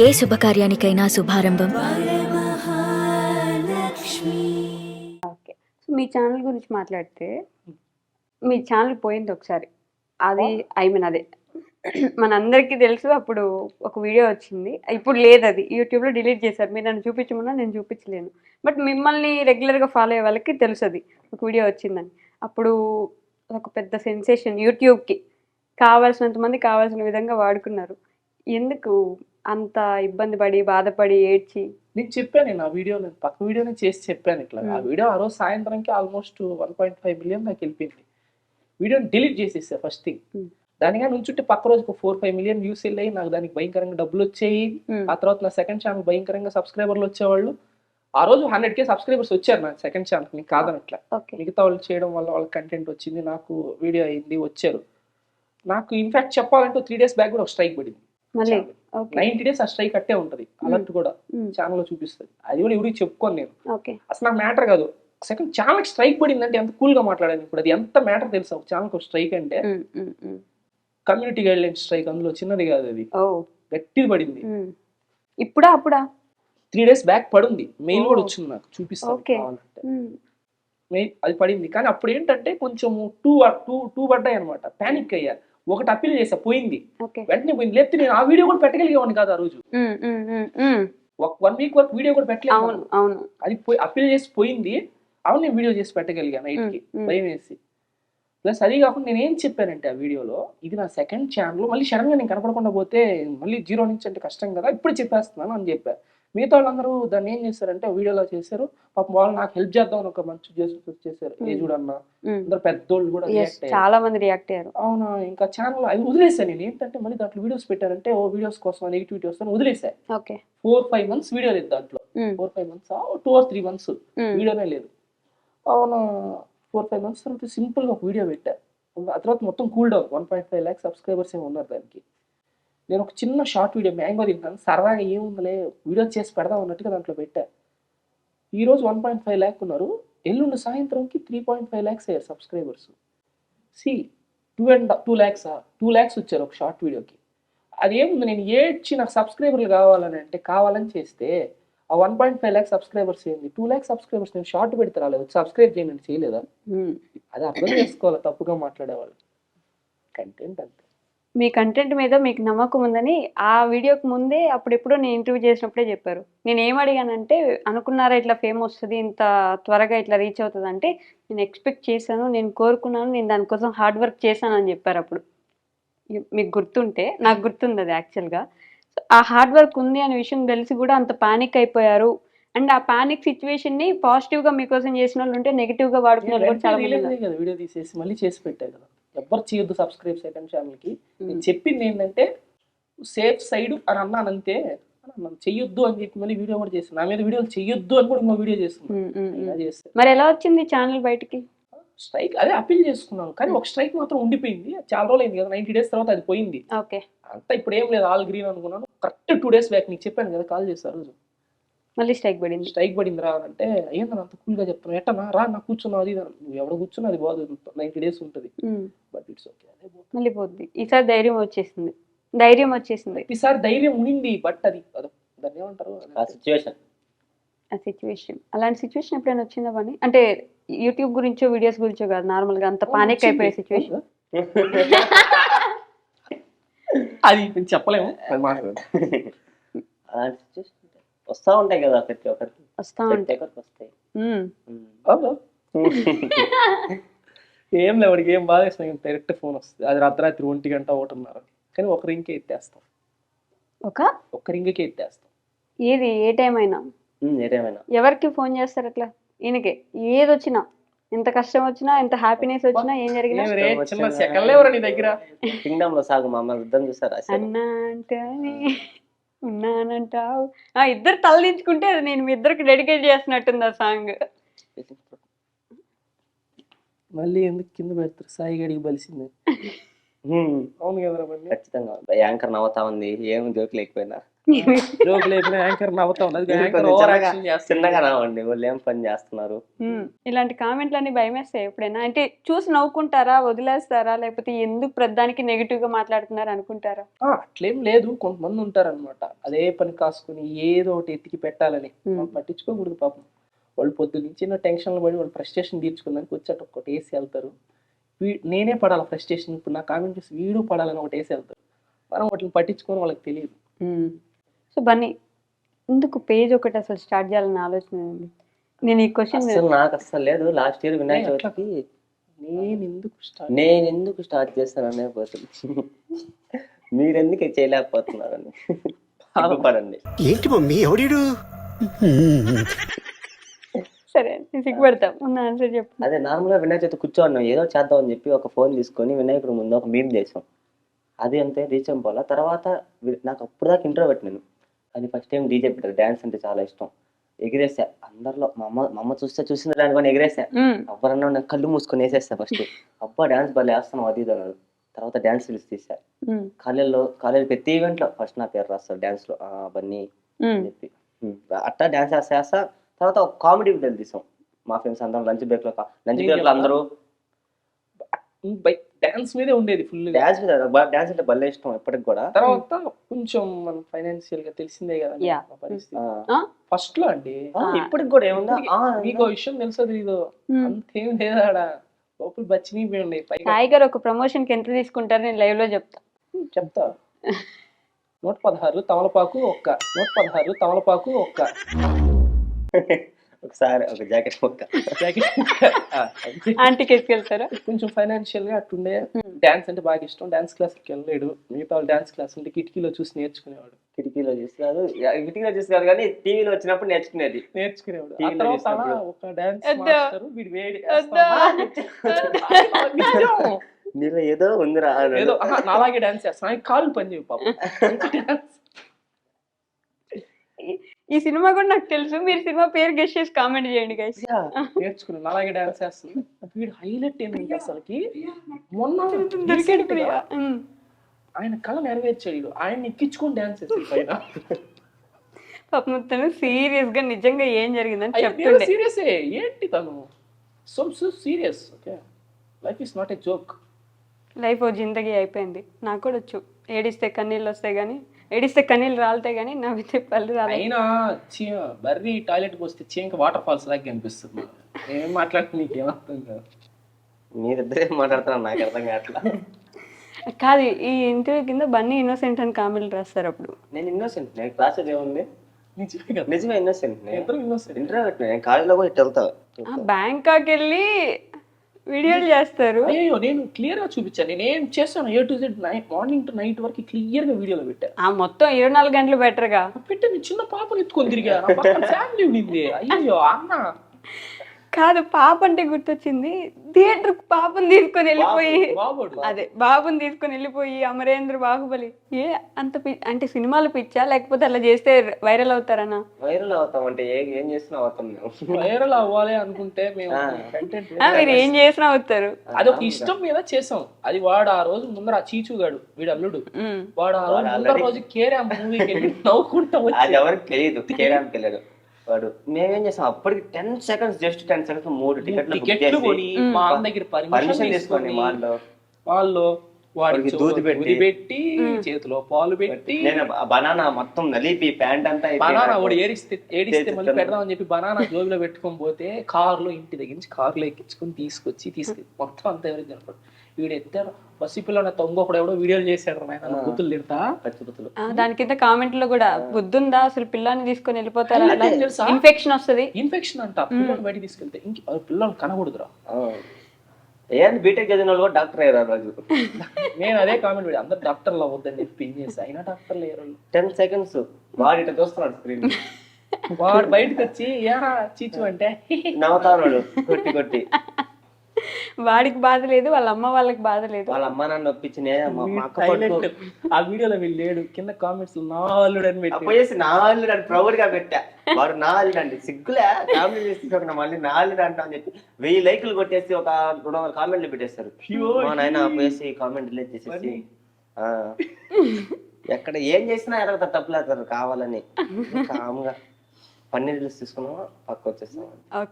ఏ శుభకార్యానికైనా శుభారంభం. Okay. So మీ ఛానల్ గురించి మాట్లాడితే మీ ఛానల్ పోయింది ఒకసారి. అది ఐ మీన్ అదే. మనందరికీ తెలుసు అప్పుడు ఒక వీడియో వచ్చింది. ఇప్పుడు లేదు అది. యూట్యూబ్లో డిలీట్ చేశారు. మీరు నన్ను చూపించమన్నా నేను చూపించలేను. బట్ మిమ్మల్ని రెగ్యులర్గా ఫాలో అయ్యే వాళ్ళకి తెలుసు అది. ఒక వీడియో వచ్చిందని. అప్పుడు ఒక పెద్ద సెన్సేషన్. యూట్యూబ్కి కావాల్సినంత మంది కావాల్సిన విధంగా వాడుకున్నారు. ఎందుకు? అంత ఇబ్బంది పడి బాధపడి ఏడ్చి. నేను చెప్పాను నేను ఆ వీడియో నేను పక్క వీడియోనే చేసి చెప్పాను ఇట్లా. ఆ. వీడియో ఆ రోజు సాయంత్రంకి almost one point five million దాకా వెళ్ళిపోయింది. వీడియోని డిలీట్ చేసేసా ఫస్ట్ థింగ్. దానిగా నుంచుంటే పక్క రోజుకు ఫోర్ ఫైవ్ మిలియన్ వ్యూస్ వెళ్ళాయి నాకు దానికి భయంకరంగా డబ్బులు వచ్చాయి. ఆ తర్వాత నా సెకండ్ ఛానల్ భయంకరంగా సబ్స్క్రైబర్లు వచ్చేవాళ్ళు. ఆ రోజు హండ్రెడ్ కే సబ్స్క్రైబర్స్ వచ్చారు నా సెకండ్ ఛానల్ నీకు కాదనట్లా. మిగతా వాళ్ళు చేయడం వల్ల వాళ్ళ కంటెంట్ వచ్చింది నాకు వీడియో అయింది వచ్చారు. నాకు ఇన్ఫాక్ట్ చెప్పాలంటే త్రీ డేస్ బ్యాక్ కూడా ఒక స్ట్రైక్ పడింది. నైన్టీ డేస్ ఆ స్ట్రైక్ అట్టే ఉంటది. అలర్ట్ కూడా ఉమ్, ఛానల్లో చూపిస్తుంది. అది కూడా ఎవరికి చెప్పుకోను నేను. అసలు నాకు మ్యాటర్ కాదు. సెకండ్ ఛానల్ స్ట్రైక్ పడిందంటే ఎంత కూల్గా మాట్లాడాను ఇప్పుడు. అది ఎంత మ్యాటర్ తెలుసా? ఒక ఛానల్ స్ట్రైక్ అంటే. కమ్యూనిటీ గైడ్ లైన్ స్ట్రైక్ అందులో చిన్నది కాదు అది. గట్టిది పడింది. ఇప్పుడా అప్పుడా? త్రీ డేస్ బ్యాక్ పడింది. మెయిల్ కూడా. వచ్చింది నాకు. చూపిస్తాను. కావాలంటే. అది పడింది. కానీ అప్పుడు ఏంటంటే కొంచెం టూ టూ టూ పడ్డాయి అనమాట పానిక్ అయ్యా. ఒకటి అప్పీల్ చేసా పోయింది. వెంటనే పోయింది. లేకపోతే నేను ఆ వీడియో కూడా పెట్టగలిగేవాడిని కాదు ఆ రోజు. ఒక వన్ వీక్ వరకు వీడియో కూడా పెట్టలేదు అవును మనం. అవును. అది పోయి అప్పీల్ చేసి పోయింది. అవును నేను వీడియో చేసి పెట్టగలిగా నైట్కి. ఉమ్, ఉమ్. భయం వేసి. ప్లస్ అది కాకుండా నేను ఏం చెప్పానంటే ఆ వీడియోలో ఇది నా సెకండ్ ఛానల్ మళ్ళీ సడన్గా నేను కనపడకుండా పోతే మళ్ళీ జీరో నుంచి అంటే కష్టం కదా ఇప్పుడు చెప్పేస్తున్నాను అని చెప్పా. మిగతా వాళ్ళందరూ దాన్ని ఏం చేశారంటే వీడియోలో చేశారు. పాపం వాళ్ళు నాకు హెల్ప్ చేద్దాం ఒక మంచి చేసి చేశారు. ఏ ఉమ్. చూడన్నా. ఉమ్. అందరు పెద్దోళ్ళు కూడా. చాలా మంది రియాక్ట్ అయ్యారు. అవునా? ఇంకా ఛానల్ అవి వదిలేసాను నేను? ఏంటంటే మళ్ళీ దాంట్లో వీడియోస్ పెట్టారంటే ఓ వీడియోస్ కోసం నెగిటివిటీ వస్తాను వదిలేసా. Okay. Four five months video లేదు దాంట్లో. Four five months two or three months వీడియోనే లేదు. అవును? ఫోర్ ఫైవ్ మంత్స్ తర్వాత సింపుల్గా ఒక వీడియో పెట్టా. ఆ తర్వాత మొత్తం cool down one point five lakhs subscribers ఏమి ఉన్నారు దానికి. నేను ఒక చిన్న షార్ట్ వీడియో మ్యాంగో తింటాను సరదాగా ఏముందిలే వీడియో చేసి పెడదాం అన్నట్టుగా దాంట్లో పెట్టా. ఈ రోజు వన్ పాయింట్ ఫైవ్ ల్యాక్ ఉన్నారు. ఎల్లుండి సాయంత్రంకి త్రీ పాయింట్ ఫైవ్ ల్యాక్స్ అయ్యారు subscribers. C two and two ల్యాక్సా టూ ల్యాక్స్ వచ్చారు ఒక షార్ట్ వీడియోకి. అదేముంది నేను ఏడ్చి నాకు సబ్స్క్రైబర్లు కావాలని అంటే కావాలని చేస్తే ఆ one point five lakhs subscribers ఏంది? టూ ల్యాక్స్ సబ్స్క్రైబర్స్ నేను షార్ట్ పెడితే రాలేదు. సబ్స్క్రైబ్ చేయండి చేయలేదా. అది అర్థం చేసుకోవాలి తప్పుగా మాట్లాడేవాళ్ళు. కంటెంట్ అంతే. మీ కంటెంట్ మీద మీకు నమ్మకం ఉందని ఆ వీడియోకి ముందే అప్పుడెప్పుడో నేను ఇంటర్వ్యూ చేసినప్పుడే చెప్పారు. నేను ఏం అడిగానంటే అనుకున్నారా ఇట్లా ఫేమ్ వస్తుంది ఇంత త్వరగా ఇట్లా రీచ్ అవుతుంది అంటే నేను ఎక్స్పెక్ట్ చేశాను నేను కోరుకున్నాను నేను దానికోసం హార్డ్ వర్క్ చేశాను అని చెప్పారు అప్పుడు. మీకు గుర్తుంటే నాకు గుర్తుంది అది యాక్చువల్గా ఆ హార్డ్ వర్క్ ఉంది అనే విషయం తెలిసి కూడా అంత పానిక్ అయిపోయారు. అండ్ ఆ పానిక్ సిచ్యువేషన్ని పాజిటివ్గా మీకోసం చేసిన వాళ్ళు ఉంటే నెగిటివ్గా వాడుకున్న వాళ్ళు కూడా చాలా వీడియో తీసేసి మళ్ళీ చేసి పెట్టారు కదా. ఎవ్వరు చేయొద్దు సబ్స్క్రైబ్ సెకండ్ ఛానల్కి. నేను. చెప్పింది ఏంటంటే సేఫ్ సైడ్ అని అన్నాను. అంతే చెయ్యొద్దు అని చెప్పి మళ్ళీ వీడియో కూడా చేస్తాను నా మీద వీడియోలు చెయ్యొద్దు అని కూడా ఇంకో వీడియో చేస్తున్నాను ఉమ్, ఉమ్, ఇలా ఉమ్. చేస్తే. మరి ఎలా వచ్చింది ఛానల్ బయటికి? స్ట్రైక్ అదే అప్పీల్ చేసుకున్నాను. కానీ ఒక స్ట్రైక్ మాత్రం ఉండిపోయింది. చాలా రోజులు అయింది కదా నైన్టీ డేస్ తర్వాత అది పోయింది. ఓకే. అంతా ఇప్పుడు ఏం లేదు ఆల్ గ్రీన్ అనుకున్నాను. కరెక్ట్ టూ డేస్ బ్యాక్ నీకు చెప్పాను కదా కాల్ చేశారు రోజు. మళ్ళీ స్ట్రైక్ పడింది. స్ట్రైక్ పడింది రా అంటే ఏందని అంత కూల్గా చెప్తాను ఎట్టనా? రా నాకు కూర్చున్నావు అది. నువ్వు ఎవడ కూర్చున్నా అది బాదు నైన్టీ డేస్ ఉంటుంది. But it's okay. మళ్ళీ పోద్ది ఈసారి ధైర్యం వచ్చేసింది. ధైర్యం వచ్చేసింది. ఈసారి ధైర్యం ఉండింది బట్ అది దాన్ని ఏమంటారు? ఆ సిచ్యువేషన్ ఆ సిచ్యువేషన్ అలాంటి సిచ్యువేషన్ ఎప్పుడైనా వచ్చిందా పని? అంటే యూట్యూబ్ గురించో వీడియోస్ గురించో కాదు. నార్మల్గా అంత పానిక్ అయిపోయే సిచ్యువేషన్ అది చెప్పలేము. అలాంటి సిచ్యువేషన్ వస్తా ఉంటాయి కదా ప్రతి ఒక్కరికి. వస్తా ఉంటాయి. ఒక్కరికి వస్తాయి. అవునా? ఏం లేవు వాడికి ఏం బాగా డైరెక్ట్ ఫోన్ వస్తుంది. అది అర్ధరాత్రి ఒంటి గంట ఒకటిన్నర. కానీ ఒక రింగ్కే ఎత్తేస్తాం. ఒక? ఒక్క రింగ్కే ఎత్తేస్తాం. ఏది? ఏ టైం అయినా? ఉమ్, ఏదేమైనా ఎవరికి ఫోన్ చేస్తారు అట్లా? ఈయనకే. ఏది వచ్చినా ఎంత కష్టం వచ్చినా ఎంత హ్యాపీనెస్ వచ్చినా ఏం జరిగినా. ఏం రే, చిన్న సెకండ్ ఎవరు నీ దగ్గర? కింగ్డమ్లో సాగు మమ్మల్ని యుద్ధం చూసారు? అన్నా అంటానే. ఉన్నానంటావు? ఆ ఇద్దరు తలదించుకుంటే అది నేను మీ ఇద్దరికి డెడికేట్ చేస్తున్నట్టుంది ఆ సాంగ్ మళ్ళీ ఎందుకు కింద పెడతారు? సాయి గడికి బలిసింది అవును కదరా మళ్ళీ. ఖచ్చితంగా. యాంకర్ నవ్వుతా ఉంది. ఏం జోక్ లేకపోయినా. జోక్ లేపిన యాంకర్ నవ్వుతాం అది మీరు యాంకర్ కొంచెం ఓవర్ చిన్నగా- యాక్షన్ చేస్తుంది. చిన్నగా రావండి. వాళ్ళు ఏం పని చేస్తున్నారు? ఇలాంటి కామెంట్లన్నీ భయమేస్తాయి ఎప్పుడైనా. అంటే చూసి నవ్వుకుంటారా? వదిలేస్తారా? లేకపోతే ఎందుకు ప్రధానికి నెగిటివ్గా మాట్లాడుతున్నారు అనుకుంటారా? అట్లేం లేదు. కొంతమంది ఉంటారన్నమాట. అదే పని కాసుకుని ఏదో ఒకటి ఎత్తికి పెట్టాలని. పట్టించుకోకూడదు పాపం. వాళ్ళు పొద్దు నుంచి నా టెన్షన్లు పడి వాళ్ళు ఫ్రస్ట్రేషన్ తీర్చుకోవడానికి వచ్చేట ఒకటి వేసి వెళ్తారు. నేనే పడాలి ఫ్రస్ట్రేషన్ ఇప్పుడు నా కామెంట్ చూసి వీడు పడాలని ఒకటి వేసి వెళ్తారు. మనం వాటిని పట్టించుకొని వాళ్ళకి తెలియదు. సో బన్నీ ఎందుకు పేజ్ ఒకటి అసలు స్టార్ట్ చేయాలని ఆలోచన ఉంది నేను ఈ క్వశ్చన్ అసలు నాకు అసలు లేదు. Last year Vinayaka. చవితికి నేను ఎందుకు స్టార్ట్ నేను ఎందుకు స్టార్ట్ చేస్తాననే పోతుంది మీరు ఎందుకు చేయలేకపోతున్నారని. సిగ్గుపడండి ఏంటి మమ్మీ ఎవడీడు? సరే సిగ్గుపడతాం. ఉన్న ఆన్సర్ చెప్పు. అదే నార్మల్గా వినాయక చవితి కూర్చోన్నాం ఏదో చేద్దాం అని చెప్పి ఒక ఫోన్ తీసుకొని వినాయకుడు ముందు ఒక మీమ్ చేసాం. అది అంతే రీచ్ అయిపోవాలా తర్వాత నాకు అప్పుడు దాకా ఇంట్రో పెట్టినాను అది ఫస్ట్ టైం డీజే పెట్టారు. డ్యాన్స్ అంటే చాలా ఇష్టం. ఎగిరేసా. అందరిలో మా అమ్మ మా అమ్మ చూస్తే చూసిన దాని కానీ ఎగిరేసా. ఉమ్, ఎవరన్నా నాకు కళ్ళు మూసుకొని వేసేస్తా ఫస్ట్ అబ్బా డ్యాన్స్ భలే వేస్తాను అది అన్నాడు. తర్వాత డ్యాన్స్ రీల్స్ తీసా. కాలేజీలో కాలేజీ ప్రతి ఈవెంట్లో ఫస్ట్ నా పేరు రాస్తారు. డ్యాన్స్లో బన్నీ ఉమ్, అని చెప్పి. అట్టా డ్యాన్స్ వేస్తా వేస్తా. తర్వాత ఒక కామెడీ వీడియోలు తీసాం. మా ఫ్రెండ్స్ అందరం లంచ్ బ్రేక్లో లంచ్ బ్రేక్లో అందరూ డాన్స్ మీదే ఉండేది ఫుల్ డాన్స్ డాన్స్ అంటే భలే ఇష్టం ఇప్పటికి కూడా. తర్వాత కొంచెం మనం ఫైనాన్షియల్గా తెలిసిందే కదా పరిస్థితి? ఫస్ట్లో అండి. ఇప్పటికి కూడా ఏముందా మీకు విషయం తెలుసో తెలీదు. అంతేం లేదా లోపల బచ్చిని ఉన్నాయి సాయి గారు ఒక ప్రమోషన్కి ఎంత తీసుకుంటారు నేను లైవ్లో చెప్తా. చెప్తా. నూట పదహారు తమలపాకు ఒక్క. నూట పదహారు తమలపాకు ఒక్క. ఒకసారి ఒక జాకెట్ మొక్క జాకెట్ ఆ. ఆంటీకి ఎత్తుకెళ్తారా కొంచెం ఫైనాన్షియల్గా అట్టుండే Hmm. డాన్స్ అంటే బాగా ఇష్టం డాన్స్ క్లాస్కి వెళ్ళలేడు మిగతా వాళ్ళు డాన్స్ క్లాస్ అంటే కిటికీలో చూసి నేర్చుకునేవాడు కిటికీలో చూసి కాదు యా, కిటికీలో చూసి కాదు కానీ టీవీలో వచ్చినప్పుడు నేర్చుకునేది నేర్చుకునేవాడు ఆ TV లో తర్వాత అలా చూసినప్పుడు. ఒక డాన్స్ వద్దు. మాస్టర్ వీడు వేడి వద్దు. వేస్తాడు. నిజం. నీలో ఏదో ఉందిరా అన్నాడు. ఏదో ఆహా, నాలాగే డాన్స్ చేస్తాను కాళ్ళు పని చేయవు పాపం ఈ సినిమా కూడా నాకు తెలుసు. మీరు సినిమా పేరు గెస్ట్ చేసి కామెంట్ చేయండి గైస్ నేర్చుకున్నాను. అలాగే డాన్స్ చేస్తుంది వీడు హైలైట్ ఏంటంటే అసలుకి? మొన్న దొరికాడు ప్రియా. ఆయన కళ నెరవేర్చాడు. ఆయన ఎక్కించుకొని డాన్స్ చేస్తాడు పైన. పాపం తను సీరియస్గా నిజంగా ఏం జరిగిందని చెప్తుండే. సీరియస్ ఏంటి తను? So so serious okay life is not a joke life ఓ జిందగీ అయిపోయింది. నాకు కూడా వచ్చు. ఏడిస్తే కన్నీళ్ళు వస్తాయి కానీ ఏడిస్తే కన్నీళ్ళు రాలుతాయి కానీ నవ్వితే పళ్ళు రాలే అయినా చీ- బర్రీ టాయిలెట్ పోస్తే చీంక వాటర్ ఫాల్స్ లాగా కనిపిస్తుంది ఏం మాట్లాడితే నీకు ఏమర్థం కాదు. మీరిద్దరే మాట్లాడుతున్నారు నాకు అర్థం కావట్లా. కాదు ఈ ఇంటర్వ్యూ కింద బన్నీ ఇన్నోసెంట్ అని కామెంట్లు రాస్తారు అప్పుడు. నేను ఇన్నోసెంట్ నేను క్లాస్ ఏముంది? నిజమే కదా. నిజమే ఇన్నోసెంట్ ఇద్దరు innocent. ఇంటర్వ్యూ నేను కాలేజీలో కూడా ఇటు వెళ్తా. బ్యాంకాక్ వెళ్ళి వీడియోలు చేస్తారు. అయ్యో నేను క్లియర్గా చూపించాను. నేను ఏం చేస్తాను A to Z morning to night వరకు క్లియర్గా వీడియోలో పెట్టా. ఆ మొత్తం ఇరవై నాలుగు గంటలు బెటర్గా పెట్టే నేను చిన్న పాపని ఎత్తుకొని తిరిగా. ఫ్యామిలీ ఉండింది. అయ్యో అన్న. కాదు పాప అంటే గుర్తొచ్చింది. థియేటర్ పాపని తీసుకొని వెళ్ళిపోయి అదే బాబుని తీసుకొని వెళ్ళిపోయి అమరేంద్ర బాహుబలి. ఏ అంత అంటే సినిమాలు పిచ్చా? లేకపోతే అలా చేస్తే వైరల్ అవుతారనా? వైరల్ అవుతాం అంటే ఏ ఏం చేసినా అవుతాం మేము. వైరల్ అవ్వాలి అనుకుంటే మేము ఆ. కంటెంట్ ఆ, మీరు ఏం చేసినా అవుతారు. అది ఒక ఇష్టం మీద చేసాం. అది వాడు ఆ రోజు ముందర ఆ చీచుగాడు వీడు అల్లుడు. వాడు ఆ రోజు ముందర రోజు కేరా మూవీకి వెళ్ళి నవ్వుకుంటా వచ్చి ఎవరికి తెలియదు. చేయడానికి తెలియదు వాడు మేమేం చేసాం? అప్పటికి ten seconds just ten seconds మూడు టికెట్లు కొని మా. అన్న దగ్గర పర్మిషన్ తీసుకొని వాళ్ళు వాళ్ళు వాడికి దూది పెట్టి పెట్టి, చేతిలో పాలు పెట్టి నేను బనానా మొత్తం నలిపి ప్యాంట్ అంతా బనానా వాడు ఏడిస్తే ఏడిస్తే మళ్ళీ చేతితో- పెడదామని చెప్పి బనానా జోబులో పెట్టుకొని పోతే కారులో ఇంటి దగ్గర నుంచి కారులో ఎక్కించుకొని తీసుకొచ్చి తీసుకు మొత్తం అంతా ఎవరికి ఎత్తాడు బస్సు పిల్లలు తొంగొకడు ఎవడో వీడియోలు చేశాడు ఆయన గుర్తులు తిడతా? పచ్చిపుతులు ఆ, దాని కింద కామెంట్లో కూడా బుద్ధుందా? అసలు పిల్లాన్ని తీసుకొని వెళ్ళిపోతారా? ఇన్ఫెక్షన్ వస్తది. ఇన్ఫెక్షన్ అంట. పిల్లలు బయటికి తీసుకెళ్తే ఇంక పిల్లలు కనకూడదురా ఏంది బీటెక్ చదివిన వాళ్ళు కూడా డాక్టర్ అయ్యారు రోజు? నేను అదే కామెంట్ పెట్టి అందరు డాక్టర్లు అవ్వద్దని చెప్పి పిన్ చేసి అయినా డాక్టర్లు అయ్యారు. Ten seconds. వాడు ఇట్లా చూస్తున్నాడు స్క్రీన్. వాడు బయటకు వచ్చి ఏరా చీచు అంటే నవ్వుతా ఉన్నాడు కొట్టి కొట్టి. వాడికి బాధ లేదు వాళ్ళ అమ్మ వాళ్ళకి బాధ లేదు. వాళ్ళ అమ్మ నాన్న ఒప్పించి నే- మా మా అక్క Silent. కొడుకు. ఆ వీడియోలో వీళ్ళు లేడు. కింద కామెంట్స్ నాలుడు అని పెట్టి పోయేసి నాలుగు అని ప్రౌడ్గా పెట్టా. వాడు నాలుగు అండి సిగ్గులే. ఫ్యామిలీ చేసి మళ్ళీ నాలుగు అంట అని చెప్పి వెయ్యి లైకులు కొట్టేసి ఒక రెండు వందల కామెంట్లు పెట్టేస్తారు మా నాయన పోయేసి కామెంట్ డిలీట్ చేసేసి ఆ. ఎక్కడ ఏం చేసినా ఎడతారు తప్పులేస్తారు కావాలని. కామ్గా. పన్నీర్ జ్యూస్ తీసుకున్నామా పక్క వచ్చేస్తాం ఓకే.